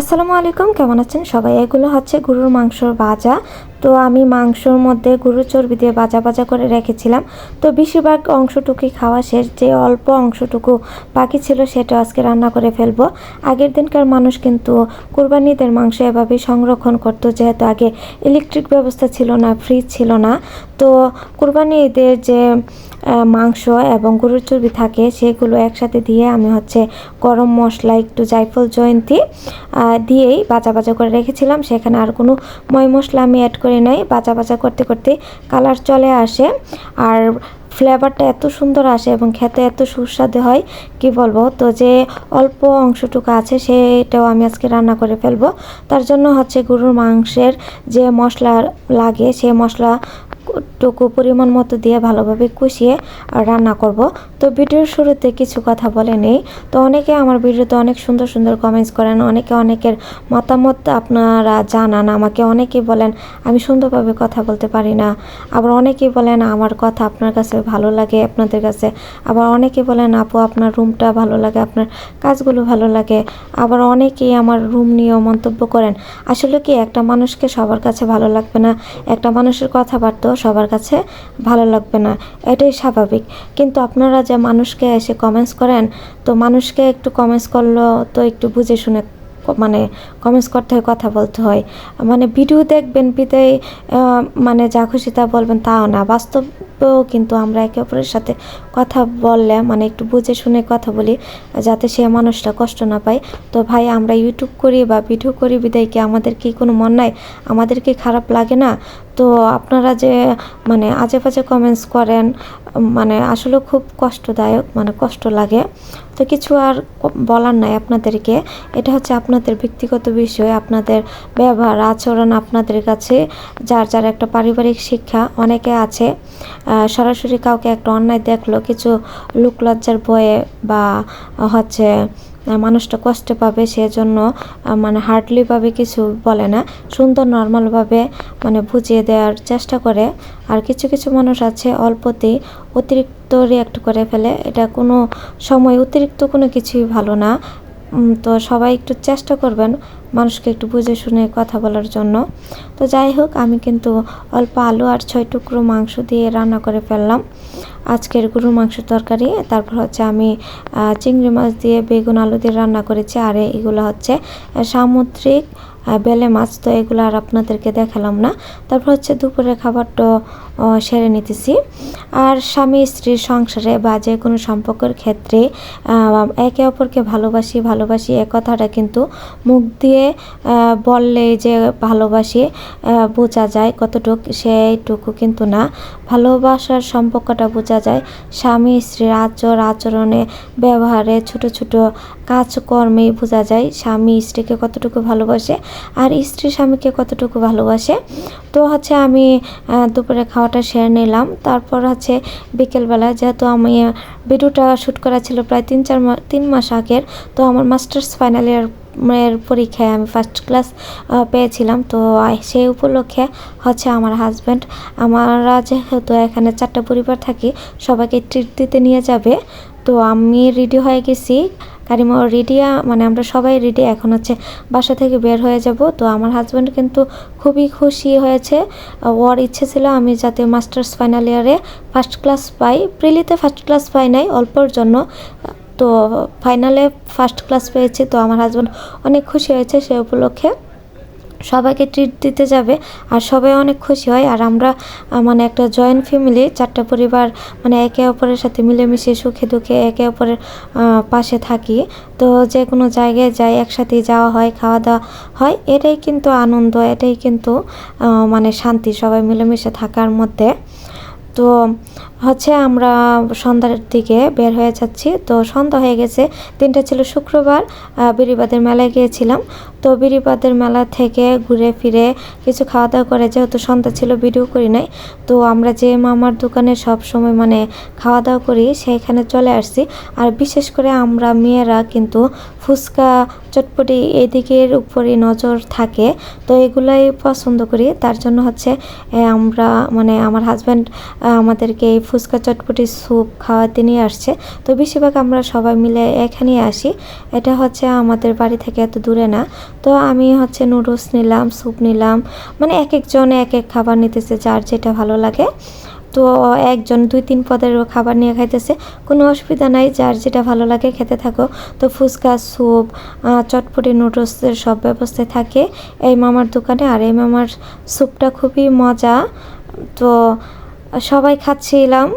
আসসালামু আলাইকুম কেমন আছেন? সবাই এগুলো হচ্ছে গরুর মাংসর ভাজা। তো আমি মাংসর মধ্যে গরুর চর্বি দিয়ে ভাজা ভাজা করে রেখেছিলাম। তো বেশিরভাগ অংশটুকুই খাওয়া শেষ, যে অল্প অংশটুকু বাকি ছিল সেটা আজকে রান্না করে ফেলব। আগের দিনকার মানুষ কিন্তু কুরবানিদের মাংস এভাবেই সংরক্ষণ করতো, যেহেতু আগে ইলেকট্রিক ব্যবস্থা ছিল না ফ্রিজ ছিল না। তো কুরবানি ঈদের যে মাংস এবং গরুর চর্বি থাকে সেগুলো একসাথে দিয়ে আমি হচ্ছে গরম মশলা, একটু জায়ফল জয়ন্তী দিয়েই বাজা বাজা করে রেখেছিলাম। সেখানে আর কোনো ময় মশলা আমি অ্যাড করি নাই, বাজা বাজা করতে করতে কালার চলে আসে। আর ফ্লেভারটা এত সুন্দর আসে এবং খেতে এত সুস্বাদু হয়, কি বলব? তো যে অল্প অংশটুকু আছে সেটাও আমি আজকে রান্না করে ফেলব। তার জন্য হচ্ছে গরুর মাংসের যে মশলা লাগে, সে মশলা টুকু পরিমাণ মতো দিয়ে ভালোভাবে কষিয়ে রান্না করব। তো ভিডিওর শুরুতে কিছু কথা বলে নেই। তো অনেকে আমার ভিডিওতে অনেক সুন্দর সুন্দর কমেন্টস করেন, অনেকে অনেকের মতামত আপনারা জানান, আমাকে অনেকেই বলেন, আমি সুন্দরভাবে কথা বলতে পারি না। আবার অনেকেই বলেন, আমার কথা আপনার কাছে ভালো লাগে, আপনাদের কাছে। আবার অনেকে বলেন, আপু, আপনার রুমটা ভালো লাগে, আপনার কাজগুলো ভালো লাগে। আবার অনেকেই আমার রুম নিয়েও মন্তব্য করেন, আসলে কি একটা মানুষকে সবার কাছে ভালো লাগবে না? একটা মানুষের কথাবার্তাও সবার কাছে ভালো লাগবে না, এটাই স্বাভাবিক। কিন্তু আপনারা যে মানুষকে এসে কমেন্টস করেন, তো মানুষকে একটু কমেন্টস করলেও তো একটু বুঝে শুনে মানে কমেন্টস করতে হয়, কথা বলতে হয়। মানে ভিডিও দেখবেন, বিদায় মানে যা খুশি তা বলবেন তাও না। বাস্তবেও কিন্তু আমরা একে অপরের সাথে কথা বললে মানে একটু বুঝে শুনে কথা বলি, যাতে সে মানুষটা কষ্ট না পায়। তো ভাই, আমরা ইউটিউব করি বা ভিডিও করি, বিদায় কি আমাদের কি কোনো মন নাই? আমাদের কি খারাপ লাগে না? তো আপনারা যে মানে আজে বাজে কমেন্টস করেন মানে আসলে খুব কষ্টদায়ক মানে কষ্ট লাগে। তো কিছু আর বলার নাই আপনাদেরকে। এটা হচ্ছে আপনাদের ব্যক্তিগত বিষয়, আপনাদের ব্যবহার, আচরণ আপনাদের কাছে, যার যার একটা পারিবারিক শিক্ষা অনেকে আছে। সরাসরি কাউকে একটা অন্যায় দেখল, কিছু লোকলজ্জার বয়ে বা হচ্ছে মানুষটা কষ্ট পাবে, সেজন্য মানে হার্ডলিভাবে কিছু বলে না। সুন্দর নর্মালভাবে মানে বুঝিয়ে দেওয়ার চেষ্টা করে। আর কিছু কিছু মানুষ আছে, অল্পতেই অতিরিক্ত রিয়াক্ট করে ফেলে। এটা কোনো সময় অতিরিক্ত কোনো কিছুই ভালো না। তো সবাই একটু চেষ্টা করবেন মানুষকে একটু বুঝে শুনে কথা বলার জন্য। তো যাই হোক, আমি কিন্তু অল্প আলু আর ছয় টুকরো মাংস দিয়ে রান্না করে ফেললাম। আজকের গরু মাংস তরকারি, তারপর হচ্ছে আমি চিংড়ি মাছ দিয়ে বেগুন আলু দিয়ে রান্না করেছি, আর এগুলো হচ্ছে সামুদ্রিক বেলে মাছ, তো এগুলো আর আপনাদেরকে দেখালাম না। তারপর হচ্ছে দুপুরের খাবারটা সেরে নিতেছি। আর স্বামী স্ত্রীর সংসারে বা যে কোনো সম্পর্কের ক্ষেত্রে একে অপরকে ভালোবাসি ভালোবাসি এ কথাটা কিন্তু মুখ দিয়ে বললে যে ভালোবাসি বোঝা যায় কতটুক, সেইটুকু কিন্তু না। ভালোবাসার সম্পর্কটা বোঝা যায় স্বামী, স্ত্রীর আচর, আচরণে, ব্যবহারে, ছোট ছোট কাজকর্মেই বোঝা যায় স্বামী, স্ত্রীকে কতটুকু ভালোবাসে আর স্ত্রী, স্বামীকে কতটুকু ভালোবাসে। তো হচ্ছে আমি দুপুরে খাওয়াটা সেরে নিলাম। তারপর হচ্ছে বিকেলবেলা, যেহেতু আমি ভিডিওটা শ্যুট করা ছিল প্রায় তিন, চার তিন মাস আগের, তো আমার মাস্টার্স ফাইনাল ইয়ার এর পরীক্ষায় আমি ফার্স্ট ক্লাস পেয়েছিলাম। তো সেই উপলক্ষে হচ্ছে আমার হাজব্যান্ড আমরা যেহেতু এখানে চারটা পরিবার থাকি, সবাইকে ট্রিট দিতে নিয়ে যাবে। তো আমি রেডি হয়ে গেছি। কারিমা রেডিয়া মানে আমরা সবাই রেডি এখন হচ্ছে বাসা থেকে বের হয়ে যাব। তো আমার হাজব্যান্ড কিন্তু খুবই খুশি হয়েছে। ওর ইচ্ছে ছিল আমি যাতে মাস্টার্স ফাইনাল ইয়ারে ফার্স্ট ক্লাস পাই। প্রিলিতে ফার্স্ট ক্লাস পাই নাই, অল্পর জন্য। তো ফাইনালে ফার্স্ট ক্লাস পেয়েছি। তো আমার হাজব্যান্ড অনেক খুশি হয়েছে সে উপলক্ষে। সবাইকে ট্রিট দিতে যাবে আর সবাই অনেক খুশি হয়। আর আমরা মানে একটা জয়েন্ট ফ্যামিলি চারটা পরিবার মানে একে অপরের সাথে মিলেমিশে সুখে দুঃখে একে অপরের পাশে থাকি। তো যে কোনো জায়গায় যাই একসাথে যাওয়া হয়, খাওয়া দাওয়া হয়, এটাই কিন্তু আনন্দ, এটাই কিন্তু মানে শান্তি সবাই মিলেমিশে থাকার মধ্যে। তো হচ্ছে আমরা সন্ধ্যার দিকে বের হয়ে যাচ্ছি। তো সন্ধ্যা হয়ে গেছে, দিনটা ছিল শুক্রবার বিড়িবাদের মেলায় গিয়েছিলাম। তো বিড়িবাদের মেলা থেকে ঘুরে ফিরে কিছু খাওয়া দাওয়া করে, যেহেতু সন্ধ্যা ছিল, ভিডিও করি নাই। তো আমরা যে মামার দোকানে সব সময় মানে খাওয়া দাওয়া করি সেইখানে চলে আসছি। আর বিশেষ করে আমরা মেয়েরা কিন্তু ফুচকা চটপটি এদিকের উপরে নজর থাকে, তো এগুলাই পছন্দ করি। তার জন্য হচ্ছে আমরা মানে আমার হাজব্যান্ড আমাদেরকে এই ফুচকা চটপটি স্যুপ খাওয়াতে নিয়ে আসছে। তো বেশিরভাগ আমরা সবাই মিলে এখানেই আসি। এটা হচ্ছে আমাদের বাড়ি থেকে এত দূরে না। তো আমি হচ্ছে নুডলস নিলাম, স্যুপ নিলাম। মানে এক একজন এক এক খাবার নিতেছে যার যেটা ভালো লাগে। তো একজন দুই তিন পদেরও খাবার নিয়ে খাইতেছে। কোনো অসুবিধা নাই, যার যেটা ভালো লাগে খেতে থাকো। তো ফুচকা, স্যুপ চটপটি, নুডলসের সব ব্যবস্থায় থাকে। এই মামার দোকানে আর এই মামার স্যুপটা খুবই মজা। তো সবাই খাচ্ছিলাম।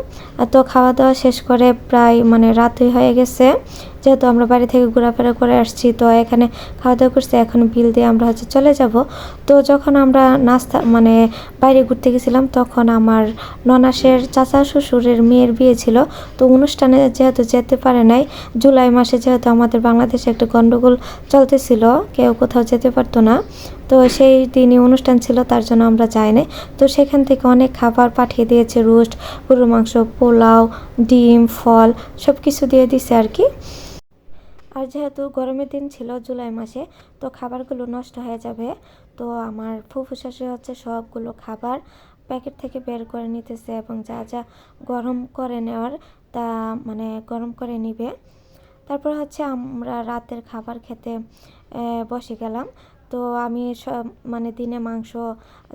তো খাওয়া দাওয়া শেষ করে প্রায় মানে রাতই হয়ে গেছে। যেহেতু আমরা বাড়ি থেকে ঘোরাফেরা করে আসছি, তো এখানে খাওয়া দাওয়া করছি। এখন বিল দিয়ে আমরা হচ্ছে চলে যাব। তো যখন আমরা নাস্তা মানে বাইরে ঘুরতে গেছিলাম, তখন আমার ননাসের চাচা শ্বশুরের মেয়ের বিয়ে ছিল। তো অনুষ্ঠানে যেহেতু যেতে পারে নাই, জুলাই মাসে যেহেতু আমাদের বাংলাদেশে একটা গণ্ডগোল চলতেছিল, কেউ কোথাও যেতে পারতো না। তো সেই দিনই অনুষ্ঠান ছিল, তার জন্য আমরা যাইনি। তো সেখান থেকে অনেক খাবার পাঠিয়ে দিয়েছে, রোস্ট, গরুর মাংস, পোলাও, ডিম, ফল সব কিছু দিয়ে দিছে আর কি। আর যেহেতু গরমের দিন ছিল জুলাই মাসে, তো খাবারগুলো নষ্ট হয়ে যাবে। তো আমার ফুফু শাশুড়ি হচ্ছে সবগুলো খাবার প্যাকেট থেকে বের করে নিতেছে এবং যা যা গরম করে নেওয়ার, তা মানে গরম করে নিবে। তারপর হচ্ছে আমরা রাতের খাবার খেতে বসে গেলাম। তো আমি সব মানে দিনে মাংস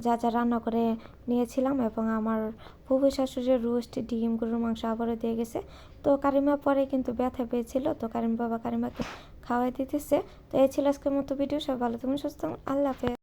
যা যা রান্না করে নিয়েছিলাম এবং আমার ফুফু শাশুড়ির রোস্ট, ডিম, গরুর মাংস আবারও দিয়ে গেছে। তো কারিমা পরে কিন্তু ব্যথা পেয়েছিল, তো কারিম বাবা কারিমাকে খাওয়াই দিতেছে। তো এই ছিল আজকের মতো ভিডিও সব ভালো থাকুন, সুস্থ আল্লাহ হাফেজ।